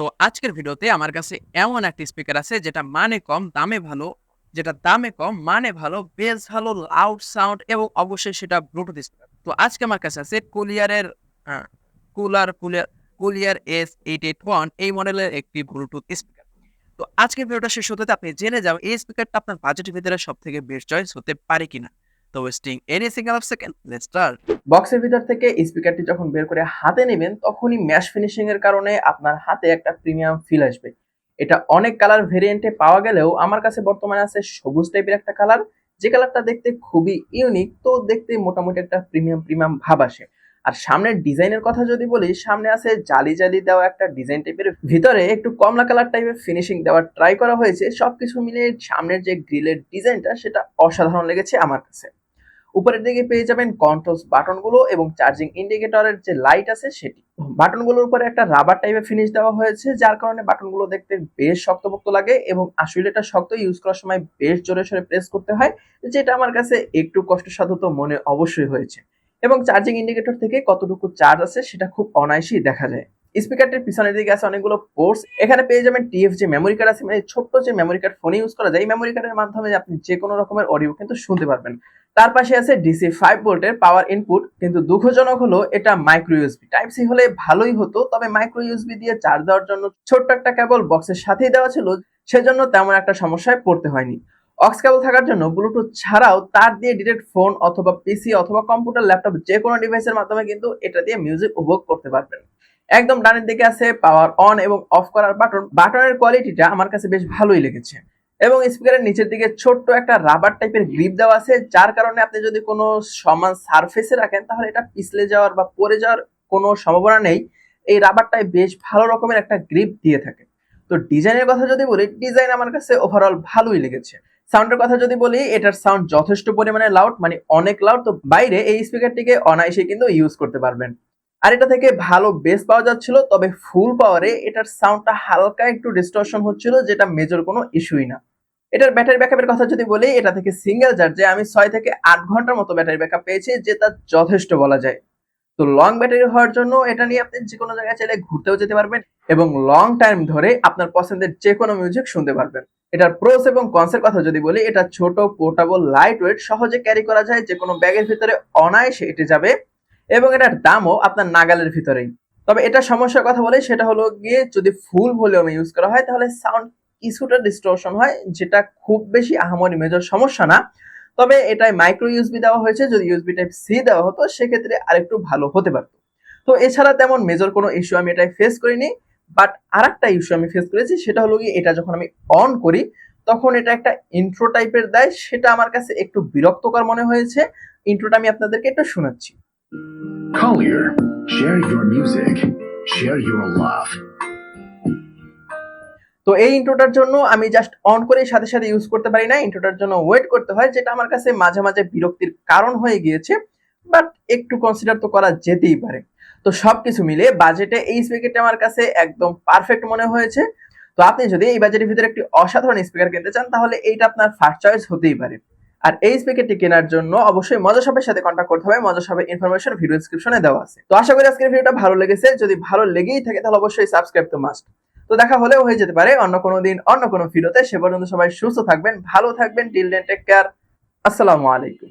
তো আজকের ভিডিওতে আমার কাছে এমন একটা স্পিকার আছে, যেটা মানে কম, দামে ভালো, যেটা দামে কম মানে ভালো বেস ভালো লাউড সাউন্ড এবং অবশ্যই সেটা ব্লুটুথ স্পিকার তো আজকে আমার কাছে আছে কুলিয়ারের কুলার, কুলিয়ার কুলিয়ার এস এইট এইট ওয়ান এই মডেলের একটি ব্লুটুথ স্পিকার তো আজকের ভিডিওটা শেষ হতে আপনি জেনে যাবেন, এই স্পিকারটা আপনার বাজেটের ভিতরে সব থেকে বেস্ট চয়েস হতে পারে কিনা। তো wasting any single of second let's start বক্সের ভিতর থেকে স্পিকারটি যখন বের করে হাতে নেবেন, তখনই ম্যাশ ফিনিশিং এর কারণে আপনার হাতে একটা প্রিমিয়াম ফিল আসবে। এটা অনেক কালার ভেরিয়েন্টে পাওয়া গেলেও আমার কাছে বর্তমানে আছে সবুজ টাইপের একটা কালার যে কালারটা দেখতে খুবই ইউনিক তো দেখতে মোটামুটি একটা প্রিমিয়াম প্রিমিয়াম ভাব আসে। আর সামনের ডিজাইনের কথা যদি বলি, সামনে আছে জালি জালি দেওয়া একটা ডিজাইন টাইপের ভিতরে একটু কমলা কালার টাইপের ফিনিশিং দেওয়ার ট্রাই করা হয়েছে। সবকিছু মিলে সামনের যে গ্রিলের ডিজাইনটা সেটা অসাধারণ লেগেছে আমার কাছে। উপরের দিকে পেয়ে যাবেন কন্ট্রোলস বাটনগুলো এবং চার্জিং ইন্ডিকেটরের যে লাইট আছে সেটি। বাটনগুলোর উপরে একটা রাবার টাইপের ফিনিশ দেওয়া হয়েছে, যার কারণে বাটনগুলো দেখতে বেশ শক্তপোক্ত লাগে এবং আসলে এটা শক্ত ইউজ করার সময় বেশ জোরে সোরে প্রেস করতে হয়, যেটা আমার কাছে একটু কষ্টসাধ্য মনে অবশ্যই হয়েছে। এবং চার্জিং ইন্ডিকেটর থেকে কতটুকু চার্জ আছে সেটা খুব অনায়াসেই দেখা যায়। স্পিকারটির পিছনের দিকে আছে অনেকগুলো পোর্টস এখানে পেয়ে যাবেন টিএফ যে মেমোরি কার্ড আছে মানে ছোট্ট যে মেমোরি কার্ড ফোনে ইউজ করা যায়, এই মেমোরি কার্ডের মাধ্যমে আপনি যে কোনো রকমের অডিও কিন্তু শুনতে পারবেন। তার পাশে আছে ডিসি ফাইভ ভোল্টের পাওয়ার ইনপুট কিন্তু দুঃখজনক হলো এটা মাইক্রো ইউএসবি টাইপ সি হলে ভালোই হতো, তবে মাইক্রো ইউএসবি দিয়ে চার্জ দেওয়ার জন্য ছোট্ট একটা কেবল বক্সের সাথেই দেওয়া ছিল, সেজন্য তেমন একটা সমস্যায় পড়তে হয়নি। অক্স কেবল থাকার জন্য ব্লুটুথ ছাড়াও তার দিয়ে ডিরেক্ট ফোন অথবা পিসি অথবা কম্পিউটার ল্যাপটপ যে কোনো ডিভাইসের মাধ্যমে কিন্তু এটা দিয়ে মিউজিক উপভোগ করতে পারবেন। একদম ডানের দিকে আছে পাওয়ার অন এবং অফ করার বাটন বাটনের কোয়ালিটিটা আমার কাছে বেশ ভালোই লেগেছে। এবং স্পিকারের নিচের দিকে ছোট্ট একটা রাবার টাইপের গ্রিপ দেওয়া আছে, যার কারণে আপনি যদি কোনো সমান সারফেসে রাখেন, তাহলে এটা পিছলে যাওয়ার বা পড়ে যাওয়ার কোনো সম্ভাবনা নেই। এই রাবারটাই বেশ ভালো রকমের একটা গ্রিপ দিয়ে থাকে। তো ডিজাইনের কথা যদি বলি, ডিজাইন আমার কাছে ওভারঅল ভালোই লেগেছে। সাউন্ডের কথা যদি বলি, এটার সাউন্ড যথেষ্ট পরিমাণে লাউড মানে অনেক লাউড তো বাইরে এই স্পিকারটিকে অনায়াসে কিন্তু ইউজ করতে পারবেন। আর এটা থেকে ভালো বেস পাওয়া যাচ্ছিল, তবে ফুল পাওয়ারে এটার সাউন্ডটা হালকা একটু ডিস্টর্শন হচ্ছিল, যেটা মেজর কোনো ইস্যুই না। এটার ব্যাটারি ব্যাকআপের কথা যদি বলি, এটা থেকে সিঙ্গেল চার্জে আমি ছয় থেকে আট ঘণ্টার মতো ব্যাটারি ব্যাকআপ পেয়েছি যেটা যথেষ্ট বলা যায়। তো লং ব্যাটারি হওয়ার জন্য এটা নিয়ে আপনি যে কোনো জায়গায় চাইলে ঘুরতেও যেতে পারবেন এবং লং টাইম ধরে আপনার পছন্দের যে কোনো মিউজিক শুনতে পারবেন। এটার প্রোস এবং কনসের কথা যদি বলি, এটা ছোট পোর্টাবল লাইট ওয়েট সহজে ক্যারি করা যায় যে কোনো ব্যাগের ভিতরে অনায়াসে এটে যাবে। এবং এটার দামও আপনার নাগালের ভিতরেই। তবে এটা সমস্যার কথা বলে, সেটা হলো গিয়ে যদি ফুল ভলিউমে ইউজ করা হয়, তাহলে সাউন্ড কিছুটা ডিস্টর্শন হয়, যেটা খুব বেশি আহামরি মেজর সমস্যা না। তবে এটাই মাইক্রো ইউএসবি দেওয়া হয়েছে, যদি ইউএসবি টাইপ সি দেওয়া হতো, সেক্ষেত্রে আরেকটু ভালো হতে পারতো। তো এছাড়া তেমন মেজর কোনো ইস্যু আমি এটাই ফেস করিনি বাট আর একটা ইস্যু আমি ফেস করেছি, সেটা হলো গিয়ে এটা যখন আমি অন করি, তখন এটা একটা ইন্ট্রো টাইপের দেয়, সেটা আমার কাছে একটু বিরক্তকর মনে হয়েছে। ইন্ট্রোটা আমি আপনাদেরকে একটু শোনাচ্ছি। Collier, share your music, share your love. তো এই ইন্ট্রোটার জন্য আমি জাস্ট অন করে সাথে সাথে ইউজ করতে পারি না ইন্ট্রোটার জন্য ওয়েট করতে হয় যেটা আমার কাছে মাঝে মাঝে বিরক্তির কারণ হয়ে গিয়েছে বাট একটু কনসিডার তো করা যেতেই পারে। তো সবকিছু মিলে বাজেটে এই স্পিকারটা আমার কাছে একদম পারফেক্ট মনে হয়েছে। তো আপনি যদি এই বাজেটের ভিতরে একটি অসাধারণ স্পিকার কিনতে চান তাহলে এইটা আপনার ফার্স্ট চয়েস হতেই পারে। আর এই স্পিকারটি কেনার জন্য অবশ্যই মজা শপের সাথে কন্ট্যাক্ট করতে হবে। মজা শপের ইনফরমেশন ভিডিও ডিসক্রিপশনে দেওয়া আছে। তো আশা করি আজকের ভিডিওটা ভালো লেগেছে। যদি ভালো লেগেই থাকে, তাহলে অবশ্যই সাবস্ক্রাইব তো মাস্ট তো দেখা হলেও হয়ে যেতে পারে অন্য কোনো দিন, অন্য কোনো ভিডিওতে সে পর্যন্ত সবাই সুস্থ থাকবেন, ভালো থাকবেন। টিল দেন টেক কেয়ার আসসালামু আলাইকুম।